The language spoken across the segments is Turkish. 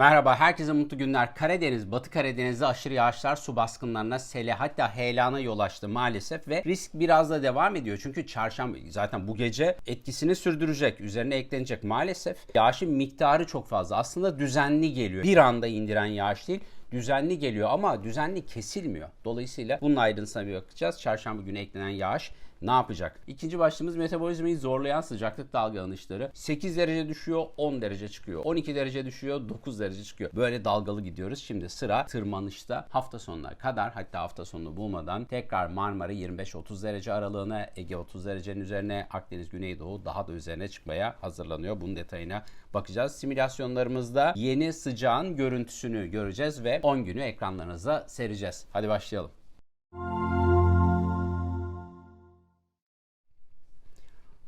Merhaba, herkese mutlu günler. Karadeniz, Batı Karadeniz'de aşırı yağışlar su baskınlarına, sele hatta heyelana yol açtı maalesef ve risk biraz da devam ediyor. Çünkü çarşamba zaten bu gece etkisini sürdürecek, üzerine eklenecek maalesef. Yağışın miktarı çok fazla. Aslında düzenli geliyor. Bir anda indiren yağış değil düzenli geliyor ama düzenli kesilmiyor. Dolayısıyla bunun ayrıntısına bir bakacağız. Çarşamba günü eklenen yağış ne yapacak? İkinci başlığımız metabolizmayı zorlayan sıcaklık dalgalanışları. 8 derece düşüyor, 10 derece çıkıyor. 12 derece düşüyor, 9 derece çıkıyor. Böyle dalgalı gidiyoruz. Şimdi sıra tırmanışta hafta sonuna kadar hatta hafta sonunu bulmadan tekrar Marmara 25-30 derece aralığına, Ege 30 derecenin üzerine, Akdeniz, Güneydoğu daha da üzerine çıkmaya hazırlanıyor. Bunun detayına bakacağız. Simülasyonlarımızda yeni sıcağın görüntüsünü göreceğiz ve 10 günü ekranlarınıza sereceğiz. Hadi başlayalım.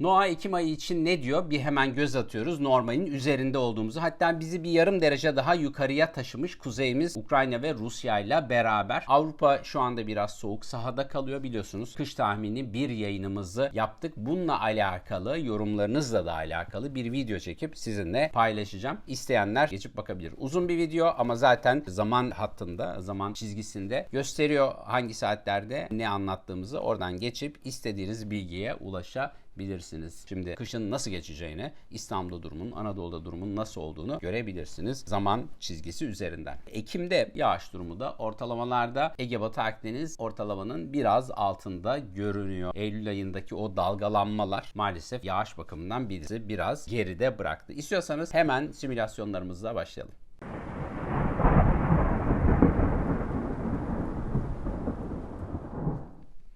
Noah Ekim ayı için ne diyor? Bir hemen göz atıyoruz. Normalin üzerinde olduğumuzu. Hatta bizi bir yarım derece daha yukarıya taşımış kuzeyimiz Ukrayna ve Rusya ile beraber. Avrupa şu anda biraz soğuk sahada kalıyor biliyorsunuz. Kış tahmini bir yayınımızı yaptık. Bununla alakalı yorumlarınızla da alakalı bir video çekip sizinle paylaşacağım. İsteyenler geçip bakabilir. Uzun bir video ama zaten zaman hattında, zaman çizgisinde gösteriyor hangi saatlerde ne anlattığımızı. Oradan geçip istediğiniz bilgiye ulaşabilirsiniz bilirsiniz. Şimdi kışın nasıl geçeceğini, İstanbul'da durumun, Anadolu'da durumun nasıl olduğunu görebilirsiniz zaman çizgisi üzerinden. Ekim'de yağış durumu da ortalamalarda Ege Batı Akdeniz ortalamanın biraz altında görünüyor. Eylül ayındaki o dalgalanmalar maalesef yağış bakımından bizi biraz geride bıraktı. İstiyorsanız hemen simülasyonlarımızla başlayalım.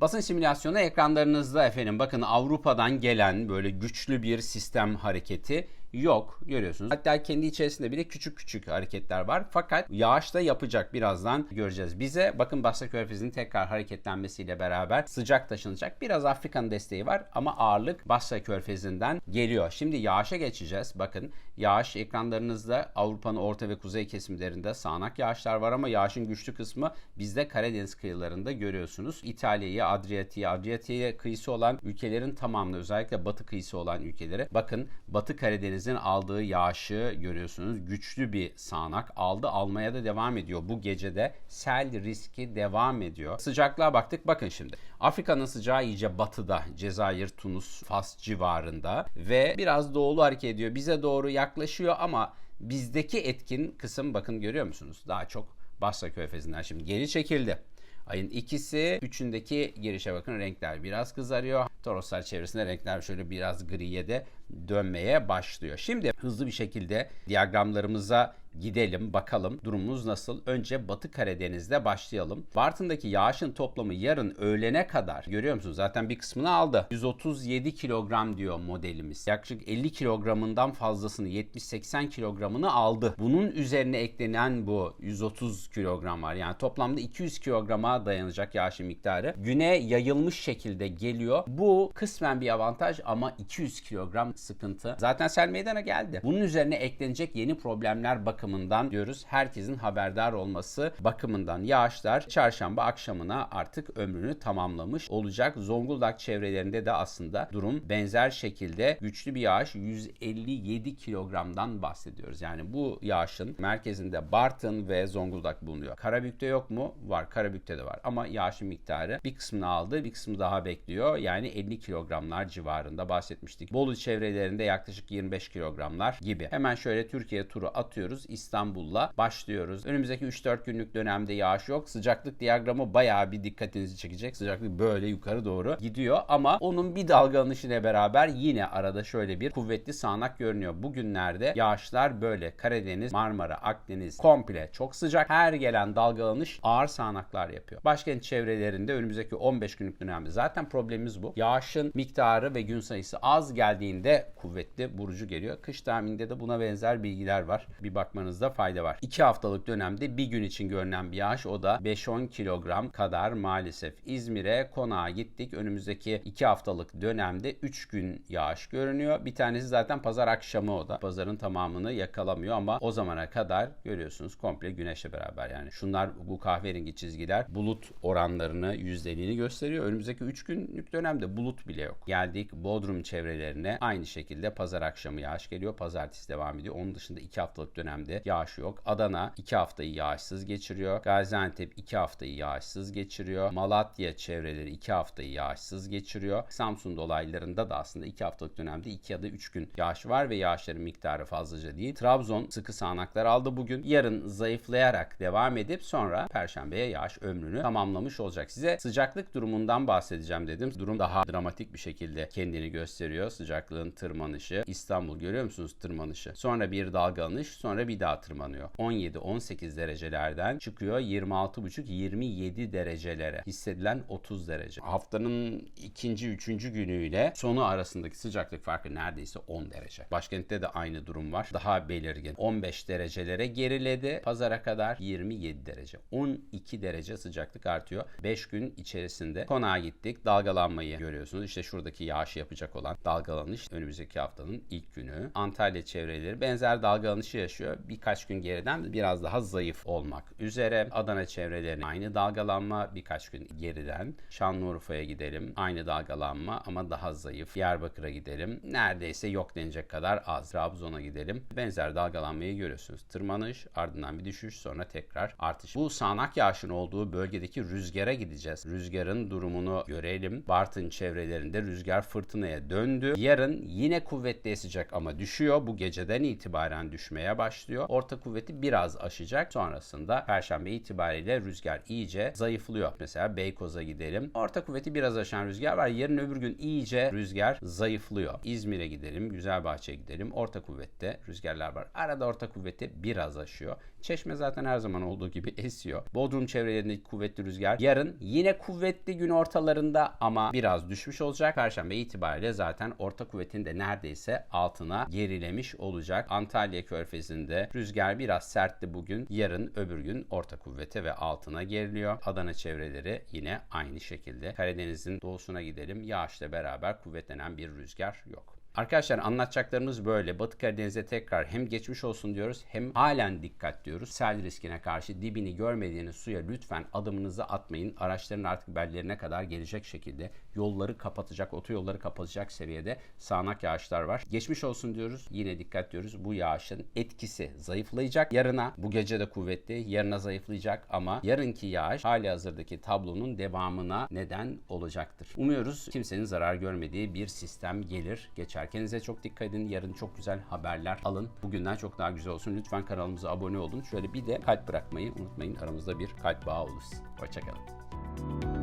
Basın simülasyonu ekranlarınızda efendim. Bakın Avrupa'dan gelen böyle güçlü bir sistem hareketi yok görüyorsunuz. Hatta kendi içerisinde bile küçük küçük hareketler var. Fakat yağış da yapacak birazdan göreceğiz. Bize bakın Basra Körfezi'nin tekrar hareketlenmesiyle beraber sıcak taşınacak. Biraz Afrika'nın desteği var ama ağırlık Basra Körfezi'nden geliyor. Şimdi yağışa geçeceğiz. Bakın yağış ekranlarınızda Avrupa'nın orta ve kuzey kesimlerinde sağanak yağışlar var ama yağışın güçlü kısmı bizde Karadeniz kıyılarında görüyorsunuz. İtalya'yı, Adriyatik'i, Adriyatik'e kıyısı olan ülkelerin tamamını özellikle batı kıyısı olan ülkeleri bakın Batı Karadeniz denizin aldığı yağışı görüyorsunuz. Güçlü bir sağanak aldı. Almaya da devam ediyor. Bu gecede sel riski devam ediyor. Sıcaklığa baktık. Bakın şimdi. Afrika'nın sıcağı iyice batıda. Cezayir, Tunus, Fas civarında ve biraz doğulu hareket ediyor. Bize doğru yaklaşıyor ama bizdeki etkin kısım bakın görüyor musunuz? Daha çok Basra Körfezi'nden şimdi geri çekildi. Ayın ikisi, üçündeki girişe bakın renkler biraz kızarıyor. Toroslar çevresinde renkler şöyle biraz griye de dönmeye başlıyor. Şimdi hızlı bir şekilde diyagramlarımıza gidelim bakalım durumumuz nasıl. Önce Batı Karadeniz'de başlayalım. Bartın'daki yağışın toplamı yarın öğlene kadar görüyor musunuz? Zaten bir kısmını aldı. 137 kilogram diyor modelimiz. Yaklaşık 50 kilogramından fazlasını 70-80 kilogramını aldı. Bunun üzerine eklenen bu 130 kilogram var. Yani toplamda 200 kilograma dayanacak yağışın miktarı. Güne yayılmış şekilde geliyor. Bu kısmen bir avantaj ama 200 kilogram sıkıntı. Zaten sel meydana geldi. Bunun üzerine eklenecek yeni problemler bakımından diyoruz herkesin haberdar olması bakımından yağışlar çarşamba akşamına artık ömrünü tamamlamış olacak. Zonguldak çevrelerinde de aslında durum benzer şekilde güçlü bir yağış 157 kilogramdan bahsediyoruz. Yani bu yağışın merkezinde Bartın ve Zonguldak bulunuyor. Karabük'te yok mu? Var. Karabük'te de var. Ama yağışın miktarı bir kısmını aldı, bir kısmı daha bekliyor. Yani 50 kilogramlar civarında bahsetmiştik. Bolu çevrelerinde yaklaşık 25 kilogramlar gibi. Hemen şöyle Türkiye turu atıyoruz. İstanbul'la başlıyoruz. Önümüzdeki 3-4 günlük dönemde yağış yok. Sıcaklık diyagramı bayağı bir dikkatinizi çekecek. Sıcaklık böyle yukarı doğru gidiyor ama onun bir dalgalanışıyla beraber yine arada şöyle bir kuvvetli sağanak görünüyor. Bugünlerde yağışlar böyle Karadeniz, Marmara, Akdeniz komple çok sıcak. Her gelen dalgalanış ağır sağanaklar yapıyor. Başkent çevrelerinde önümüzdeki 15 günlük dönemde zaten problemimiz bu. Yağışın miktarı ve gün sayısı az geldiğinde kuvvetli burucu geliyor. Kış tahmininde de buna benzer bilgiler var. Bir bakmanız yapmanızda fayda var. 2 haftalık dönemde bir gün için görünen bir yağış o da 5-10 kilogram kadar maalesef. İzmir'e konağa gittik. Önümüzdeki 2 haftalık dönemde 3 gün yağış görünüyor. Bir tanesi zaten pazar akşamı o da. Pazarın tamamını yakalamıyor ama o zamana kadar görüyorsunuz komple güneşle beraber yani. Şunlar bu kahverengi çizgiler bulut oranlarını yüzdeliğini gösteriyor. Önümüzdeki 3 günlük dönemde bulut bile yok. Geldik Bodrum çevrelerine aynı şekilde pazar akşamı yağış geliyor. Pazartesi devam ediyor. Onun dışında 2 haftalık dönemde. Yağış yok. Adana 2 haftayı yağışsız geçiriyor. Gaziantep 2 haftayı yağışsız geçiriyor. Malatya çevreleri 2 haftayı yağışsız geçiriyor. Samsun dolaylarında da aslında 2 haftalık dönemde 2 ya da 3 gün yağış var ve yağışların miktarı fazlaca değil. Trabzon sıkı sağanaklar aldı bugün. Yarın zayıflayarak devam edip sonra Perşembeye yağış ömrünü tamamlamış olacak. Size sıcaklık durumundan bahsedeceğim dedim. Durum daha dramatik bir şekilde kendini gösteriyor. Sıcaklığın tırmanışı. İstanbul görüyor musunuz tırmanışı? Sonra bir dalgalanış, sonra bir daha tırmanıyor. 17-18 derecelerden çıkıyor 26,5-27 derecelere. Hissedilen 30 derece. Haftanın ikinci, üçüncü günüyle sonu arasındaki sıcaklık farkı neredeyse 10 derece. Başkentte de aynı durum var. Daha belirgin. 15 derecelere geriledi. Pazara kadar 27 derece. 12 derece sıcaklık artıyor. 5 gün içerisinde konağa gittik. Dalgalanmayı görüyorsunuz. İşte şuradaki yağış yapacak olan dalgalanış önümüzdeki haftanın ilk günü. Antalya çevreleri benzer dalgalanışı yaşıyor. Birkaç gün geriden biraz daha zayıf olmak üzere. Adana çevrelerine aynı dalgalanma birkaç gün geriden. Şanlıurfa'ya gidelim. Aynı dalgalanma ama daha zayıf. Diyarbakır'a gidelim. Neredeyse yok denecek kadar az. Trabzon'a gidelim. Benzer dalgalanmayı görüyorsunuz. Tırmanış, ardından bir düşüş, sonra tekrar artış. Bu sağanak yağışın olduğu bölgedeki rüzgara gideceğiz. Rüzgarın durumunu görelim. Bartın çevrelerinde rüzgar fırtınaya döndü. Yarın yine kuvvetli esecek ama düşüyor. Bu geceden itibaren düşmeye başlıyor. Orta kuvveti biraz aşacak. Sonrasında Perşembe itibariyle rüzgar iyice zayıflıyor. Mesela Beykoz'a gidelim. Orta kuvveti biraz aşan rüzgar var. Yarın öbür gün iyice rüzgar zayıflıyor. İzmir'e gidelim, Güzelbahçe'ye gidelim. Orta kuvvette rüzgarlar var. Arada orta kuvveti biraz aşıyor. Çeşme zaten her zaman olduğu gibi esiyor. Bodrum çevrelerindeki kuvvetli rüzgar yarın yine kuvvetli gün ortalarında ama biraz düşmüş olacak. Perşembe itibariyle zaten orta kuvvetin de neredeyse altına gerilemiş olacak. Antalya Körfezi'nde rüzgar biraz sertti bugün. Yarın öbür gün orta kuvvete ve altına geriliyor. Adana çevreleri yine aynı şekilde. Karadeniz'in doğusuna gidelim. Yağışla beraber kuvvetlenen bir rüzgar yok. Arkadaşlar anlatacaklarımız böyle. Batı Karadeniz'e tekrar hem geçmiş olsun diyoruz hem halen dikkat diyoruz. Sel riskine karşı dibini görmediğiniz suya lütfen adımınızı atmayın. Araçların artık bellerine kadar gelecek şekilde yolları kapatacak, otoyolları kapatacak seviyede sağanak yağışlar var. Geçmiş olsun diyoruz. Yine dikkat diyoruz. Bu yağışın etkisi zayıflayacak. Yarına bu gece de kuvvetli. Yarına zayıflayacak ama yarınki yağış hali hazırdaki tablonun devamına neden olacaktır. Umuyoruz kimsenin zarar görmediği bir sistem gelir geçer. Kendinize çok dikkat edin. Yarın çok güzel haberler alın. Bugünden çok daha güzel olsun. Lütfen kanalımıza abone olun. Şöyle bir de kalp bırakmayı unutmayın. Aramızda bir kalp bağı olursun. Hoşçakalın.